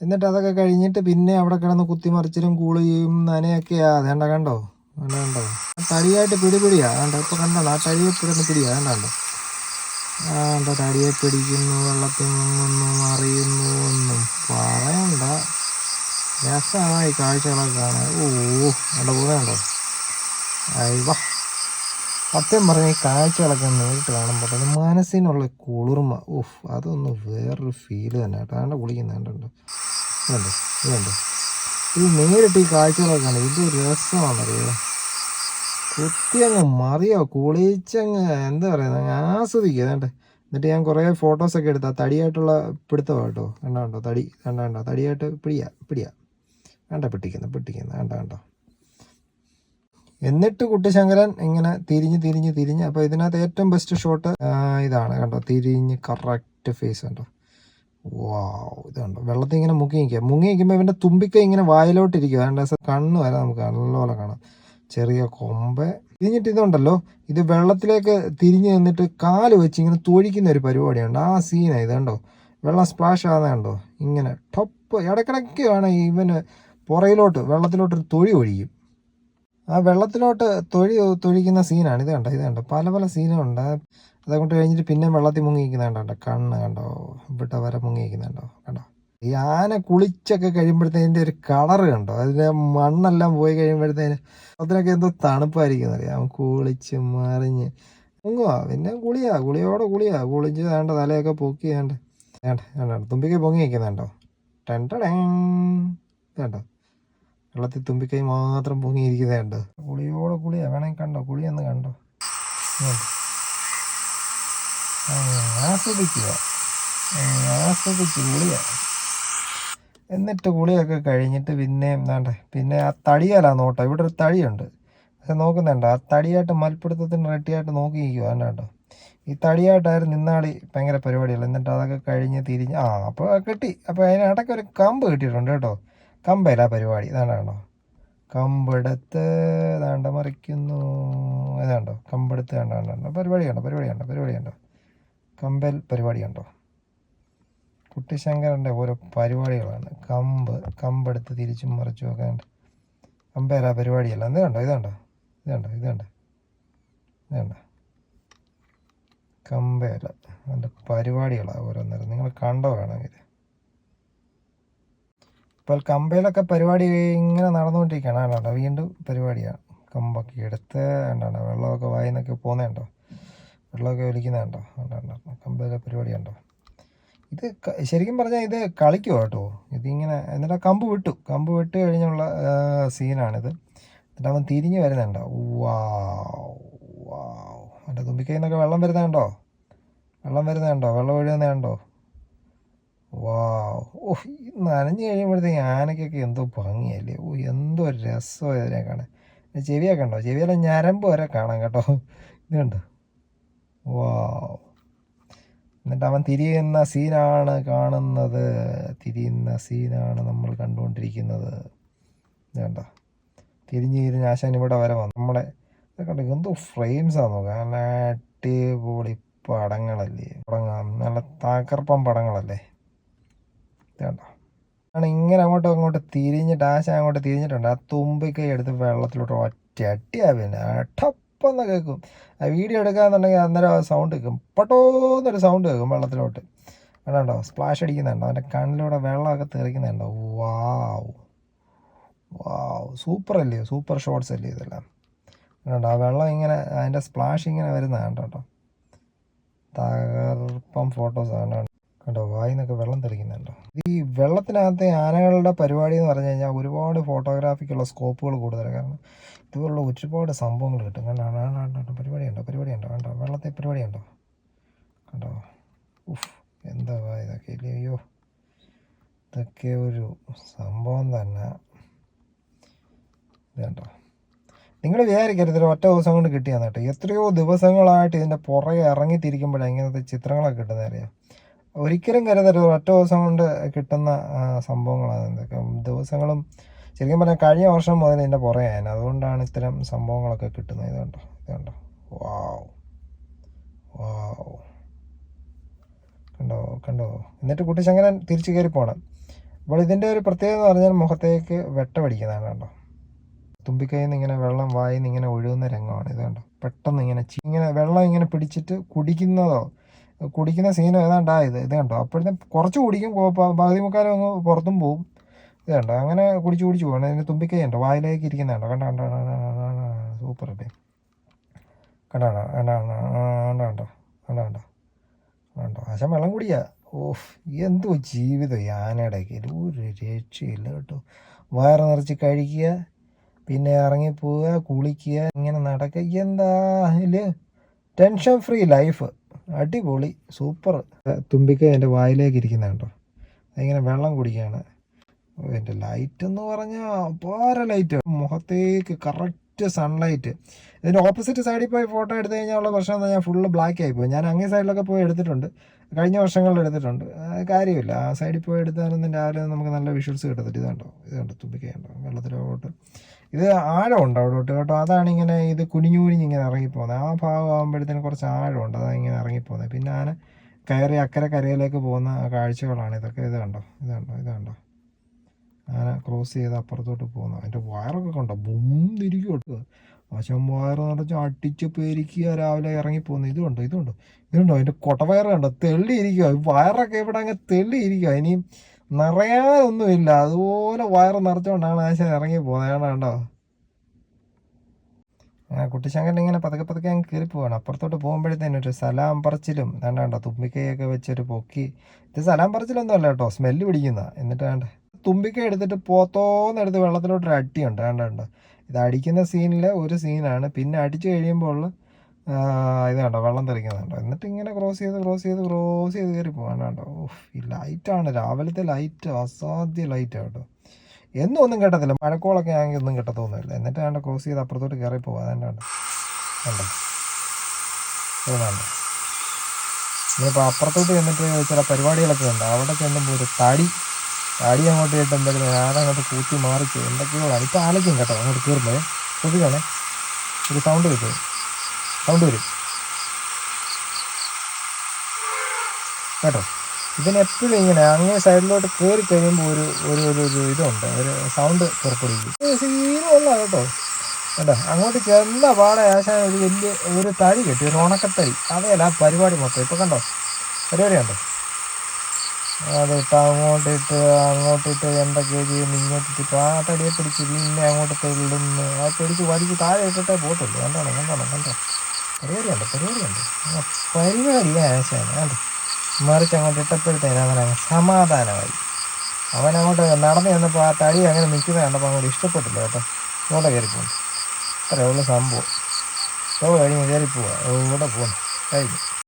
എന്നിട്ട് അതൊക്കെ കഴിഞ്ഞിട്ട് പിന്നെ അവിടെ കിടന്ന് കുത്തിമറിച്ചിലും കൂളിയും നനയൊക്കെയാ അതേണ്ട കണ്ടോ വേണ്ട കണ്ടോ തടിയായിട്ട് പിടിപിടിയാ കണ്ടോ? ഇപ്പൊ കണ്ടോ? ആ തടിയെ പിടിന്ന് പിടിയാ. വേണ്ട കണ്ടോ? ആ എന്താ തടിയെ പിടിക്കുന്നു വെള്ളത്തിൽ മുങ്ങുന്നു അറിയുന്നു ഒന്നും പറയണ്ട. രസമാണ് ഈ കാഴ്ചകളൊക്കെ കാണാൻ. ഓ അവിടെ പോകുന്നുണ്ടോ അയ്യ സത്യം പറഞ്ഞ ഈ കാഴ്ചകളൊക്കെ നേരിട്ട് കാണുമ്പോൾ തന്നെ മനസ്സിനുള്ള കുളിർമ. ഉഫ് അതൊന്നും വേറൊരു ഫീൽ തന്നെ. കേട്ടോ കുളിക്കുന്നുണ്ടോ ഇതുണ്ട് ഇതുണ്ട്. ഇത് നേരിട്ട് ഈ കാഴ്ചകളൊക്കെ കാണും ഇത് രസമാണെന്നറിയോ കുത്തി അങ്ങ് മറിയോ? കുളിച്ചങ്ങ് എന്താ പറയുന്നത് ആസ്വദിക്കുക കണ്ടേ? എന്നിട്ട് ഞാൻ കുറേ ഫോട്ടോസൊക്കെ എടുത്താൽ തടിയായിട്ടുള്ള പിടുത്തമാണ് കേട്ടോ. കണ്ടോ കണ്ടോ? തടി കണ്ടോ കണ്ടോ? തടിയായിട്ട് പിടിയാ പിടിയാ. വേണ്ട പിട്ടിക്കുന്നു പിട്ടിക്കുന്നു കണ്ടോ കണ്ടോ? എന്നിട്ട് കുട്ടിശങ്കരൻ ഇങ്ങനെ തിരിഞ്ഞ് തിരിഞ്ഞ് തിരിഞ്ഞ്. അപ്പോൾ ഇതിനകത്ത് ഏറ്റവും ബെസ്റ്റ് ഷോട്ട് ഇതാണ്. കണ്ടോ? തിരിഞ്ഞ് കറക്റ്റ് ഫേസ് കണ്ടോ? വാവ് ഇത് കണ്ടോ വെള്ളത്തിൽ ഇങ്ങനെ മുങ്ങി നിൽക്കുക. മുങ്ങി നിൽക്കുമ്പോൾ ഇവന്റെ തുമ്പിക്ക ഇങ്ങനെ വായിലോട്ടിരിക്കുക. അതിന്റെ കണ്ണ് വരെ നമുക്ക്. നല്ലപോലെ കാണാം. ചെറിയ കൊമ്പ്. തിരിഞ്ഞിട്ട് ഇതുണ്ടല്ലോ. ഇത് വെള്ളത്തിലേക്ക് തിരിഞ്ഞ് നിന്നിട്ട് കാൽ വെച്ച് ഇങ്ങനെ തൊഴിക്കുന്ന ഒരു പരിപാടിയുണ്ട്. ആ സീനാണ് ഇത് കണ്ടോ? വെള്ളം സ്പ്ലാഷ് ആകുന്നത് കണ്ടോ? ഇങ്ങനെ ടൊപ്പ് ഇടയ്ക്കിടയ്ക്ക് വേണം ഇവന് പുറയിലോട്ട് വെള്ളത്തിലോട്ട് തൊഴി ഒഴിക്കും ആ വെള്ളത്തിലോട്ട് തൊഴി തൊഴിക്കുന്ന സീനാണ് ഇത് കണ്ടോ? ഇത് കണ്ടോ? പല പല സീനുണ്ട് അതങ്ങോട്ട് കഴിഞ്ഞിട്ട് പിന്നെ വെള്ളത്തിൽ മുങ്ങി നിൽക്കുന്നുണ്ടോ കണ്ടോ? കണ്ണ് കണ്ടോ? ഇവിടെ വരെ മുങ്ങി നിൽക്കുന്നുണ്ടോ കണ്ടോ? ഈ ആന കുളിച്ചൊക്കെ കഴിയുമ്പോഴത്തേന്റെ ഒരു കളർ കണ്ടോ? അതിന്റെ മണ്ണെല്ലാം പോയി കഴിയുമ്പോഴത്തേന് അതിനൊക്കെ എന്തോ തണുപ്പായിരിക്കും അറിയാം കുളിച്ച് മറിഞ്ഞ് മുങ്ങുക പിന്നെ കുളിയാ. കുളിയോടെ കുളിയാ. കുളിച്ച് വേണ്ട തലയൊക്കെ പൊക്കി വേണ്ട വേണ്ട വേണ്ട തുമ്പിക്കൈ പൊങ്ങി വയ്ക്കുന്നുണ്ടോ ടെൻടടേ വേണ്ടോ വെള്ളത്തിൽ തുമ്പിക്കൈ മാത്രം പൊങ്ങിയിരിക്കുന്നുണ്ട്? കുളിയോടെ കുളിയാ. വേണമെങ്കിൽ കണ്ടോ? കുളിയെന്ന് കണ്ടോ? ഇതുണ്ട്. ആസ്വദിക്കുക. ആസ്വദിച്ച് കുളിയ എന്നിട്ട് കുളിയൊക്കെ കഴിഞ്ഞിട്ട് പിന്നെ എന്താണ്ടേ പിന്നെ ആ തടിയാലാ നോട്ടം. ഇവിടെ ഒരു തടിയുണ്ട്. പക്ഷെ നോക്കുന്നുണ്ടോ. ആ തടിയായിട്ട് മൽപ്പിടുത്തത്തിന് റെഡിയായിട്ട് നോക്കി നിൽക്കുക എന്നാട്ടോ ഈ തടിയായിട്ടായിരുന്നു നിന്നാളി ഭയങ്കര പരിപാടിയല്ല എന്നിട്ട് അതൊക്കെ കഴിഞ്ഞ് തിരിഞ്ഞ് ആ അപ്പോൾ കിട്ടി. അപ്പോൾ അതിനിടയ്ക്ക് ഒരു കമ്പ് കിട്ടിയിട്ടുണ്ട് കേട്ടോ. കമ്പയില്ല പരിപാടി. ഇതാണ്ടാണോ? കമ്പെടുത്ത് ഏതാണ്ട് മറിക്കുന്നു. ഏതാണ്ടോ കമ്പെടുത്ത് കണ്ടോ പരിപാടി കണ്ടോ പരിപാടി കണ്ടോ പരിപാടി കണ്ടോ കമ്പൽ പരിപാടി കണ്ടോ കുട്ടിശങ്കരന്റെ ഓരോ പരിപാടികളാണ്. കമ്പ് കമ്പെടുത്ത് തിരിച്ചും മറിച്ചും ഒക്കെ ഉണ്ട്. കമ്പേരാ പരിപാടിയല്ല. എന്ത് കണ്ടോ? ഇതുണ്ടോ ഇതുണ്ടോ ഇതുണ്ട് ഇതുണ്ട് കമ്പേല അതിന്റെ പരിപാടികളാണ് ഓരോന്നേരം. നിങ്ങൾ കണ്ടോ വേണമെങ്കിൽ. ഇപ്പോൾ കമ്പയിലൊക്കെ പരിപാടി ഇങ്ങനെ നടന്നുകൊണ്ടിരിക്കുകയാണ്. കണ്ടോ വീണ്ടും പരിപാടിയാണ്. കമ്പൊക്കെ എടുത്ത് കണ്ടോ വെള്ളമൊക്കെ വായിന്നൊക്കെ പോകുന്നേ പോകുന്നുണ്ടോ വെള്ളമൊക്കെ ഒലിക്കുന്നുണ്ടോ കണ്ടോ? കണ്ടോ കമ്പയിലെ പരിപാടി കണ്ടോ? ഇത് ശരിക്കും പറഞ്ഞാൽ ഇത് കളിക്കുമോ കേട്ടോ. ഇതിങ്ങനെ എന്നിട്ട് കമ്പ് വിട്ടു. കമ്പ് വിട്ട് കഴിഞ്ഞുള്ള സീനാണിത്. എന്നിട്ട് അവൻ തിരിഞ്ഞ് വരുന്നുണ്ടോ? വാവ് വാവ്. എന്റെ തുമ്പിക്കൈ നിന്നൊക്കെ വെള്ളം വരുന്നുണ്ടോ വെള്ളം വരുന്നുണ്ടോ വെള്ളം ഒഴുകുന്നുണ്ടോ വാവ്. ഓ നനഞ്ഞു കഴിയുമ്പോഴത്തേക്ക് ആനയ്ക്കൊക്കെ എന്തോ ഭംഗിയല്ലേ. ഓ എന്തോ രസമാണ് ഇതിനെ കാണാൻ. ചെവിയൊക്കെ ഉണ്ടോ? ചെവിയെല്ലാം ഞരമ്പ് വരെ കാണാം കേട്ടോ. ഇത് വാവ് എന്നിട്ട് അവൻ തിരിയുന്ന സീനാണ് കാണുന്നത്. തിരിയുന്ന സീനാണ് നമ്മൾ കണ്ടുകൊണ്ടിരിക്കുന്നത്. വേണ്ട തിരിഞ്ഞ് തിരിഞ്ഞ് ആശാൻ ഇവിടെ വരെ വന്നു. ഇതൊക്കെ കണ്ടോ? എന്തോ ഫ്രെയിംസാണ് നല്ല അടിപൊളി പടങ്ങളല്ലേ? പടങ്ങാം നല്ല തകർപ്പം പടങ്ങളല്ലേ? വേണ്ട ആണ് ഇങ്ങനെ അങ്ങോട്ടും അങ്ങോട്ട് തിരിഞ്ഞിട്ട് ആശാൻ അങ്ങോട്ട് തിരിഞ്ഞിട്ടുണ്ട്. ആ തുമ്പിക്കൈ എടുത്ത് വെള്ളത്തിലോട്ട് ഒറ്റ അട്ടിയാ പിന്നെ ടപ്പെന്ന് കേൾക്കും? വീഡിയോ എടുക്കാന്നുണ്ടെങ്കിൽ അന്നേരം ആ സൗണ്ട് കേൾക്കും. പട്ടോന്നൊരു സൗണ്ട് കേൾക്കും വെള്ളത്തിലോട്ട്. കണ്ടോ? സ്പ്ലാഷ് അടിക്കുന്നുണ്ടോ അവന്റെ കണ്ണിലൂടെ വെള്ളമൊക്കെ തെറിക്കുന്നുണ്ടോ വാവ് വാവ് സൂപ്പർ അല്ലേ? സൂപ്പർ ഷോട്ട്സ് അല്ലേ ഇതെല്ലാം? കണ്ടോ? ആ വെള്ളം ഇങ്ങനെ അതിന്റെ സ്പ്ലാഷ് ഇങ്ങനെ വരുന്നതാണ് കേട്ടോ തകർപ്പം ഫോട്ടോസ് ആണ് കണ്ടോ വായിന്നൊക്കെ വെള്ളം തെളിക്കുന്നുണ്ടോ? ഈ വെള്ളത്തിനകത്തെ ആനകളുടെ പരിപാടി എന്ന് പറഞ്ഞു കഴിഞ്ഞാൽ ഒരുപാട് ഫോട്ടോഗ്രാഫിക്കുള്ള സ്കോപ്പുകൾ കൂടുതലാണ് കാരണം ഇതുപോലുള്ള ഒരുപാട് സംഭവങ്ങൾ കിട്ടും. കണ്ടോ ആ, പരിപാടി ഉണ്ടോ പരിപാടി ഉണ്ടോ കണ്ടോ വെള്ളത്തെ പരിപാടി ഉണ്ടോ കണ്ടോ ഉഫ് എന്താ ഇതൊക്കെ? അയ്യോ ഇതൊക്കെ ഒരു സംഭവം തന്നെ. ഇതുണ്ടോ കണ്ടോ നിങ്ങൾ വിചാരിക്കരുത് ഒറ്റ ദിവസം കൊണ്ട് കിട്ടിയാന്ന് കേട്ടോ. എത്രയോ ദിവസങ്ങളായിട്ട് ഇതിന്റെ പുറകെ ഇറങ്ങി തിരിക്കുമ്പോഴാണ് ഇങ്ങനത്തെ ചിത്രങ്ങളൊക്കെ കിട്ടുന്നത് അറിയാം. ഒരിക്കലും കരുതരുത്. ഒറ്റ ദിവസം കൊണ്ട് കിട്ടുന്ന സംഭവങ്ങളാണ് ഇതൊക്കെ. ദിവസങ്ങളും ശരിക്കും പറഞ്ഞാൽ കഴിഞ്ഞ വർഷം മുതൽ ഇതിന്റെ ആയിരുന്നു അതുകൊണ്ടാണ് ഇത്തരം സംഭവങ്ങളൊക്കെ കിട്ടുന്നത്. ഇതുണ്ടോ കണ്ടോ? ഇത് കണ്ടോ? വാവ്. വാവ്. കണ്ടോ? കണ്ടോ? എന്നിട്ട് കുട്ടിശങ്കരൻ തിരിച്ചു കയറി പോകണം അപ്പോൾ ഇതിന്റെ ഒരു പ്രത്യേകത എന്ന് പറഞ്ഞാൽ മുഖത്തേക്ക് വെട്ടമടിക്കുന്നതാണ് കേട്ടോ തുമ്പിക്കൈയിൽ നിന്ന് ഇങ്ങനെ വെള്ളം വായിൽ ഇങ്ങനെ ഒഴുകുന്ന രംഗമാണ്. ഇത് കണ്ടോ? പെട്ടെന്ന് ഇങ്ങനെ ഇങ്ങനെ വെള്ളം ഇങ്ങനെ പിടിച്ചിട്ട് കുടിക്കുന്നതോ കുടിക്കുന്ന സീനും ഏതാണ്ടായത് ഇത് കണ്ടോ അപ്പോഴത്തെ കുറച്ച് കുടിക്കും പകുതി മുക്കാലും അങ്ങ് പുറത്തും പോവും ഇത് കണ്ടോ അങ്ങനെ കുടിച്ച് കുടിച്ച് പോകണം അതിന്റെ തുമ്പിക്കൈ ഉണ്ടോ വായിലേക്ക് ഇരിക്കുന്ന കണ്ടോ കണ്ടോ കണ്ട സൂപ്പർ അല്ലേ കണ്ടോ കണ്ടോ കണ്ടോ കണ്ടോ കണ്ടോ കണ്ടോ കണ്ടോ ആശം വെള്ളം കുടിക്കുക ഓഫ് എന്തോ ജീവിതം ആനയുടെ ഒരു രക്ഷയില്ല കേട്ടോ വയറ് നിറച്ച് കഴിക്കുക പിന്നെ ഇറങ്ങിപ്പോവുക കുളിക്കുക ഇങ്ങനെ നടക്കുക എന്താ ടെൻഷൻ ഫ്രീ ലൈഫ് അടിപൊളി സൂപ്പർ തുമ്പിക്ക എന്റെ വായിലേക്ക് ഇരിക്കുന്ന കേട്ടോ അതിങ്ങനെ വെള്ളം കുടിക്കുകയാണ് എന്റെ ലൈറ്റ് എന്ന് പറഞ്ഞാൽ അപാര ലൈറ്റ് മുഖത്തേക്ക് കറക്റ്റ് സൺലൈറ്റ് ഇതിന്റെ ഓപ്പോസിറ്റ് സൈഡിൽ പോയി ഫോട്ടോ എടുത്തു കഴിഞ്ഞാൽ ഉള്ള പ്രശ്നം എന്താ? ഞാൻ ഫുള്ള് ബ്ലാക്ക് ആയിപ്പോയി. പോയി ഞാൻ അങ്ങേ സൈഡിലൊക്കെ പോയി എടുത്തിട്ടുണ്ട്. കഴിഞ്ഞ വർഷങ്ങളിൽ എടുത്തിട്ടുണ്ട്. കാര്യമില്ല. ആ സൈഡിൽ പോയി എടുത്താലൊന്നും രാവിലെ നമുക്ക് നല്ല വിഷ്വൽസ് കിട്ടത്തില്ല. ഇത് കണ്ടോ? ഇത് കണ്ടോ? തുമ്പിക്ക കണ്ടോ? വെള്ളത്തിലോട്ട്. ഇത് ആഴമുണ്ട് അവിടോട്ട് കേട്ടോ. അതാണ് ഇങ്ങനെ ഇത് കുനിഞ്ഞു കുനിഞ്ഞ് ഇങ്ങനെ ഇറങ്ങിപ്പോകുന്നത് ആ ഭാഗം ആകുമ്പോഴത്തേന് കുറച്ച് ആഴമുണ്ട്. അതാണ് ഇങ്ങനെ ഇറങ്ങിപ്പോകുന്നത് പിന്നെ ആന കയറി അക്കരെ കരയിലേക്ക് പോകുന്ന കാഴ്ചകളാണ് ഇതൊക്കെ. ഇത് കണ്ടോ? ഇത് കണ്ടോ? ഇത് കണ്ടോ? ആന ക്രോസ് ചെയ്ത് അപ്പുറത്തോട്ട് പോകുന്നു. അതിന്റെ വയറൊക്കെ കണ്ടോ? ബും തിരിക്കും കേട്ടോ വശം വയറ് നിറച്ച് അടിച്ച് പേരിക്കുക രാവിലെ ഇറങ്ങി പോകുന്നു ഇതുണ്ടോ ഇതുണ്ടോ ഇതുണ്ടോ അതിന്റെ കൊട്ടവയറ് കണ്ടോ? തെള്ളിയിരിക്കുക വയറൊക്കെ ഇവിടെ അങ്ങ് തെള്ളിയിരിക്കുക ഇനിയും നിറയാനൊന്നുമില്ല അതുപോലെ വയറ് നിറച്ചുകൊണ്ടാണ് ആശാൻ ഇറങ്ങി പോകുന്നത്. കാരണം കണ്ടോ? അങ്ങനെ കുട്ടിശങ്കരൻ ഇങ്ങനെ പതുക്കെ പതുക്കെ അങ്ങ് കയറി പോവാണ്. അപ്പുറത്തോട്ട് പോകുമ്പോഴത്തേനും ഒരു സലാം പറച്ചിലും വേണ്ട കണ്ടോ? തുമ്പിക്കൈയൊക്കെ വെച്ചൊരു പൊക്കി. ഇത് സലാം പറച്ചിലൊന്നും അല്ല കേട്ടോ. സ്മെല്ല് പിടിക്കുന്ന. എന്നിട്ട് വേണ്ട തുമ്പിക്കൈ എടുത്തിട്ട് പോത്തോന്നെടുത്ത് വെള്ളത്തിലോട്ടൊരു അടിയുണ്ട് വേണ്ട കണ്ടോ? ഇത് അടിക്കുന്ന സീനിലെ ഒരു സീനാണ് പിന്നെ അടിച്ചു കഴിയുമ്പോൾ ഇത് കണ്ടോ? വെള്ളം തെറിക്കുന്നുണ്ടോ എന്നിട്ട് ഇങ്ങനെ ക്രോസ് ചെയ്ത് ക്രോസ് ചെയ്ത് ക്രോസ് ചെയ്ത് കയറി പോകാൻ കേട്ടോ ഓഹ് ഈ ലൈറ്റാണ് രാവിലത്തെ ലൈറ്റ് അസാധ്യ ലൈറ്റാണ് കേട്ടോ. എന്നും ഒന്നും കേട്ടത്തില്ല. മഴക്കോളൊക്കെ ആണെങ്കിൽ ഒന്നും കിട്ടത്തൊന്നുമില്ല. എന്നിട്ട് ഞാൻ ക്രോസ് ചെയ്ത് അപ്പുറത്തോട്ട് കയറി പോകും അതുകൊണ്ട് കണ്ടോ? ഇതുകൊണ്ട് ഇനിയിപ്പോൾ അപ്പുറത്തോട്ട് ചെന്നിട്ട് ചില പരിപാടികളൊക്കെ ഉണ്ട്. അവിടെ ചെല്ലുമ്പോൾ ഒരു തടി തടി അങ്ങോട്ട് കിട്ടുമ്പോഴത്തേന് ഞാനങ്ങോട്ട് കൂട്ടി മാറിച്ച് എന്തൊക്കെയോ ഇപ്പോൾ ആലോചിക്കും കേട്ടോ. അങ്ങോട്ട് കയറുമ്പോൾ ശ്രദ്ധിക്കണേ. ഒരു സൗണ്ട് കിട്ടും. സൗണ്ട് വരും. കേട്ടോ? ഇതിനെപ്പോഴും ഇങ്ങനെ അങ്ങേ സൈഡിലോട്ട് കയറി കഴിയുമ്പോൾ ഒരു ഒരു ഒരു ഒരു ഇതുണ്ട്. ഒരു സൗണ്ട് പുറപ്പെടുവിക്കും. സീനുള്ള കേട്ടോ. കേട്ടോ അങ്ങോട്ട് ചെന്ന പാടെ ആശാൻ ഒരു വലിയ ഒരു തടി കിട്ടി ഒരു ഉണക്കത്തടി. അതേല ആ പരിപാടി മൊത്തം. ഇപ്പോൾ കണ്ടോ? പരിപാടി കണ്ടോ? അതിട്ട് അങ്ങോട്ടിട്ട് അങ്ങോട്ടിട്ട് എന്തൊക്കെ ചെയ്യുന്നു ഇങ്ങോട്ടിട്ട് ആ തടിയെ പിടിച്ച് പിന്നെ അങ്ങോട്ട് തള്ളുന്നു ആ പിടിച്ച് വലിച്ച് താഴെ ഇട്ടിട്ടേ പോട്ടുള്ളൂ കണ്ടോണം കണ്ടോണം കണ്ടോ? പരിപാടിയുണ്ട് ഉണ്ട് പരിപാടി ആശയാണ് കണ്ടോ മറിച്ച് അങ്ങോട്ട് ഇട്ടപ്പോഴത്തേന് അവൻ അങ്ങ് സമാധാനമായി. അവൻ അങ്ങോട്ട് നടന്നു ചെന്നപ്പോൾ ആ തടി അങ്ങനെ നിൽക്കുന്നത് കണ്ടപ്പോൾ അങ്ങോട്ട് ഇഷ്ടപ്പെട്ടില്ല കേട്ടോ. ഇങ്ങോട്ട് കയറി പോകുന്നു അത്രേ ഉള്ളൂ സംഭവം. ഓ കഴിഞ്ഞ് കയറി പോവാ. ഇവിടെ പോകുന്നു കഴിഞ്ഞു.